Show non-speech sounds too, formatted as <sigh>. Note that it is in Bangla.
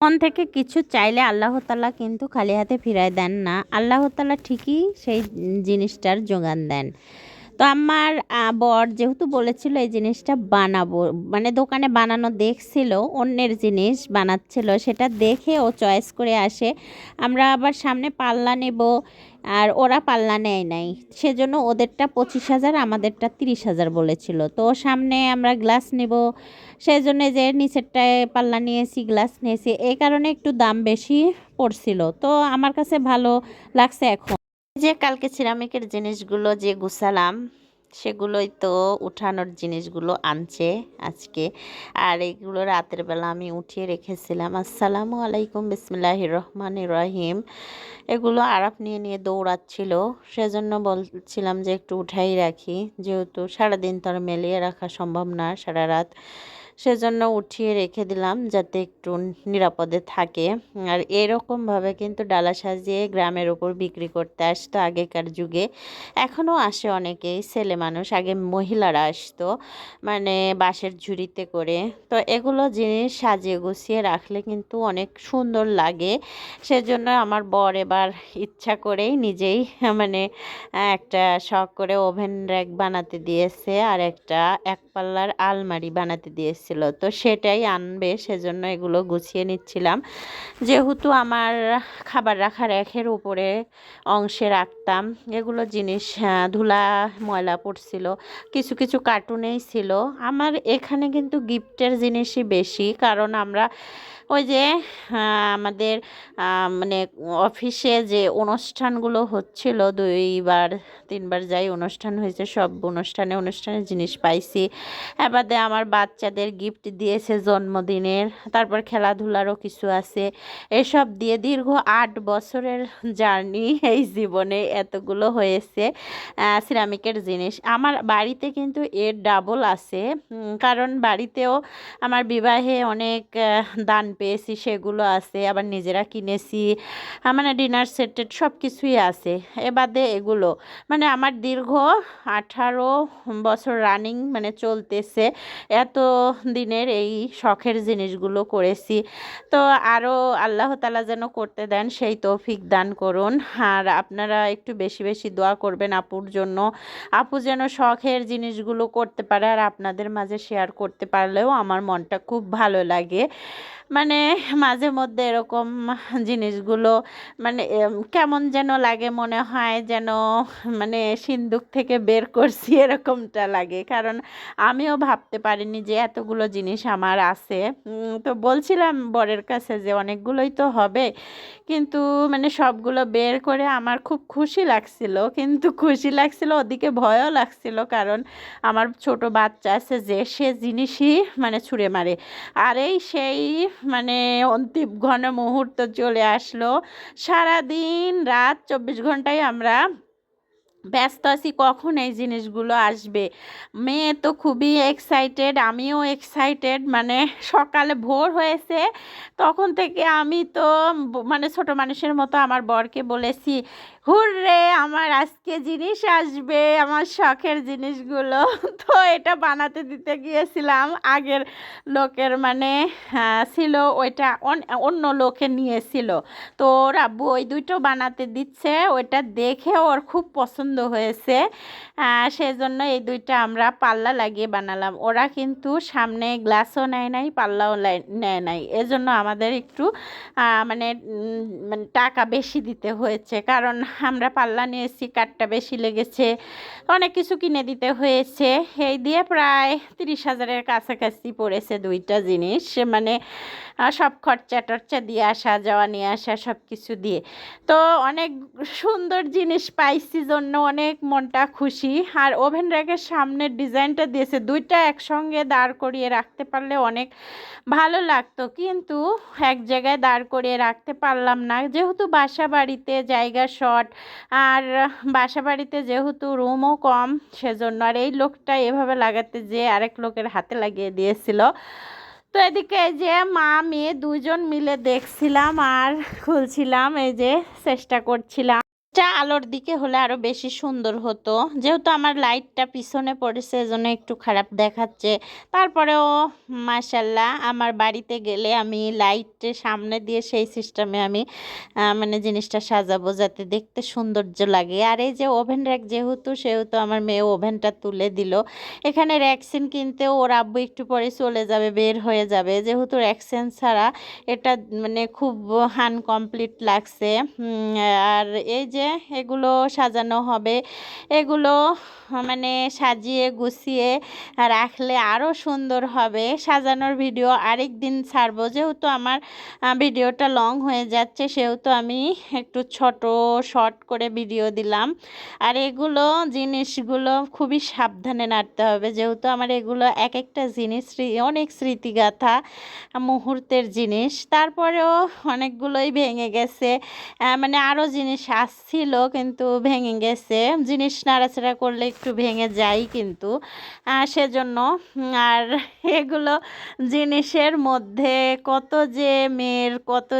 মন থেকে কিছু চাইলে আল্লাহ তালা কিন্তু খালি হাতে ফিরায় দেন না। আল্লাহ তালা ঠিকই সেই জিনিসটার যোগান দেন। তো আমার বর যেহেতু বলেছিল এই জিনিসটা বানাবো মানে দোকানে বানানো দেখছিল, অন্যের জিনিস বানাচ্ছিল, সেটা দেখে ও চয়েস করে আসে। আমরা আবার সামনে পাল্লা নেব, আর ওরা পাল্লা নেয় নাই। সেজন্য ওদেরটা পঁচিশ হাজার, আমাদেরটা তিরিশ হাজার বলেছিল। তো সামনে আমরা গ্লাস নেব সেই জন্য যে নিচেরটায় পাল্লা নিয়েছি, গ্লাস নিয়েছি, এই কারণে একটু দাম বেশি পড়ছিল। তো আমার কাছে ভালো লাগছে এখন। যে কালকে সিরামিকের জিনিসগুলো যে গুছালাম, সেগুলোই তো উঠানোর জিনিসগুলো আনছে আজকে। আর এগুলো রাতের বেলা আমি উঠিয়ে রেখেছিলাম। আসসালামু আলাইকুম বিসমিল্লাহ রহমান রহিম। এগুলো আরাপ নিয়ে নিয়ে দৌড়াচ্ছিল, সেজন্য বলছিলাম যে একটু উঠাই রাখি, যেহেতু সারাদিন তো আর মেলিয়ে রাখা সম্ভব না সারা রাত। সেজন্য উঠিয়ে রেখে দিলাম যাতে একটু নিরাপদে থাকে। আর এরকমভাবে কিন্তু ডালা সাজিয়ে গ্রামের ওপর বিক্রি করতে আসতো আগেকার যুগে। এখনও আসে অনেকেই, ছেলে মানুষ, আগে মহিলারা আসতো মানে বাঁশের ঝুড়িতে করে। তো এগুলো জিনিস সাজিয়ে গুছিয়ে রাখলে কিন্তু অনেক সুন্দর লাগে। সেজন্য আমার বর এবার ইচ্ছা করেই নিজেই মানে একটা শখ করে ওভেন র্যাক বানাতে দিয়েছে আর একটা এক পাল্লার আলমারি বানাতে দিয়েছে। এসেছিল তো সেটাই আনবে, সেজন্য এগুলো গুছিয়ে নিচ্ছিলাম। যেহেতু আমার খাবার রাখা একের উপরে অংশে রাখতাম, এগুলো জিনিস ধুলা, ময়লা পড়ছিল, কিছু কিছু কার্টুনেই ছিল। আমার এখানে কিন্তু গিফটের জিনিসই বেশি, কারণ আমরা ওই যে আমাদের মানে অফিসে যে অনুষ্ঠানগুলো হচ্ছিল, দুইবার, তিনবার যাই অনুষ্ঠান হয়েছে, সব অনুষ্ঠানে অনুষ্ঠানে জিনিস পাইছি। এবারে আমার বাচ্চাদের গিফট দিয়েছে জন্মদিনের, তারপর খেলাধুলারও কিছু আছে। এসব দিয়ে দীর্ঘ আট বছরের জার্নি এই জীবনে এতগুলো হয়েছে সিরামিকের জিনিস। আমার বাড়িতে কিন্তু এর ডাবল আছে কারণ বাড়িতেও আমার বিবাহে অনেক দান পেয়েছি, সেগুলো আছে, আবার নিজেরা কিনেছি। মানে ডিনার সেটেড সব কিছুই আছে। এ বাদে এগুলো। মানে আমার দীর্ঘ আঠারো বছর রানিং মানে চলতেছে, এত দিনের এই শখের জিনিসগুলো করেছি। তো আরও আল্লাহ তালা যেন করতে দেন, সেই তৌফিক দান করুন। আর আপনারা একটু বেশি বেশি দোয়া করবেন আপুর জন্য। আপু যেন শখের জিনিসগুলো করতে পারে, আর আপনাদের মাঝে শেয়ার করতে পারলেও আমার মনটা খুব ভালো লাগে। মানে মাঝে মধ্যে এরকম জিনিসগুলো মানে কেমন যেন লাগে মনে হয় যেন মানে সিন্দুক থেকে বের করছি <laughs> এরকমটা লাগে। কারণ আমিও ভাবতে পারিনি যে এতগুলো জিনিস আমার আছে। তো বলছিলাম বরের কাছে যে অনেকগুলোই তো হবে। কিন্তু মানে সবগুলো বের করে আমার খুব খুশি লাগছিল। কিন্তু খুশি লাগছিল, ওদিকে ভয়ও লাগছিল। কারণ আমার ছোট বাচ্চা আছে যে সে জিনিসই মানে ছুঁড়ে মারে। আর এই সেই মানে অন্তিম ঘন মুহূর্ত চলে আসলো। সারাদিন রাত চব্বিশ ঘন্টায় আমরা ব্যস্ত আছি কখন এই জিনিসগুলো আসবে। মেয়ে তো খুবই এক্সাইটেড আমিও এক্সাইটেড মানে সকালে ভোর হয়েছে, তখন থেকে আমি তো মানে ছোট মানুষের মতো আমার বরকে বলেছি হুররে, আমার আজকে জিনিস আসবে, আমার শখের জিনিসগুলো। <laughs> তো এটা বানাতে দিতে গিয়েছিলাম। আগের লোকের মানে ছিল ওইটা অন্য লোকে নিয়েছিল। তো ওর ওই দুটো বানাতে দিচ্ছে। ওইটা দেখে ওর খুব পছন্দ হয়েছে। সেজন্য এই দুইটা আমরা পাল্লা লাগিয়ে বানালাম। ওরা কিন্তু সামনে গ্লাসও নেয় নাই, পাল্লাও নেয় নাই। এজন্য আমাদের একটু মানে মানে টাকা বেশি দিতে হয়েছে। কারণ আমরা পাল্লা নিয়েছি কাঠটা বেশি লেগেছে। অনেক কিছু কিনে দিতে হয়েছে। এই দিয়ে প্রায় তিরিশ হাজারের কাছাকাছি পড়েছে দুইটা জিনিস। মানে সব খরচা টরচা দিয়ে আসা, যাওয়া, নিয়ে আসা, সব কিছু দিয়ে। তো অনেক সুন্দর জিনিস পাইছি জন্য অনেক মনটা খুশি। আর ওভেন র্যাকের সামনের ডিজাইনটা দিয়েছে, দুইটা একসঙ্গে দাঁড় করিয়ে রাখতে পারলে অনেক ভালো লাগতো। কিন্তু এক জায়গায় দাঁড় করিয়ে রাখতে পারলাম না। যেহেতু বাসা বাড়িতে জায়গা শর্ট আর বাসা বাড়িতে যেহেতু রুমও কম, সেজন্য আর এই লোকটা এভাবে লাগাতে যে আরেক লোকের হাতে লাগিয়ে দিয়েছিল। তো এদিকে এই যে মা, মেয়ে দুজন মিলে দেখছিলাম আর খুলছিলাম, এই যে চেষ্টা করছিলাম। এটা আলোর দিকে হলে আরও বেশি সুন্দর হতো। যেহেতু আমার লাইটটা পিছনে পড়েছে, এজন্য একটু খারাপ দেখাচ্ছে। তারপরেও মাশাল্লাহ আমার বাড়িতে গেলে আমি লাইটের সামনে দিয়ে সেই সিস্টেমে আমি মানে জিনিসটা সাজাবো যাতে দেখতে সৌন্দর্য লাগে। আর এই যে ওভেন র্যাক যেহেতু, সেহেতু আমার মেয়ে ওভেনটা তুলে দিল। এখানে র্যাকসিন কিনতেও ওর আব্বু একটু পরে চলে যাবে, বের হয়ে যাবে। যেহেতু র্যাকসিন ছাড়া এটা মানে খুব আনকমপ্লিট লাগছে। আর এই যে এগুলো সাজানো হবে। এগুলো মানে সাজিয়ে, গুছিয়ে রাখলে আরও সুন্দর হবে। সাজানোর ভিডিও আরেক দিন ছাড়বো। যেহেতু আমার ভিডিওটা লং হয়ে যাচ্ছে, সেহেতু আমি একটু ছোট, শর্ট করে ভিডিও দিলাম। আর এগুলো জিনিসগুলো খুবই সাবধানে নাড়তে হবে। যেহেতু আমার এগুলো এক একটা জিনিস অনেক স্মৃতিগাথা মুহূর্তের জিনিস। তারপরেও অনেকগুলোই ভেঙে গেছে। মানে আরও জিনিস আসছিল কিন্তু ভেঙে গেছে। জিনিস নাড়াচাড়া করলে একটু ভেঙে যায় কিন্তু। সেজন্য আর এগুলো জিনিসের মধ্যে কত যে মেয়ের কত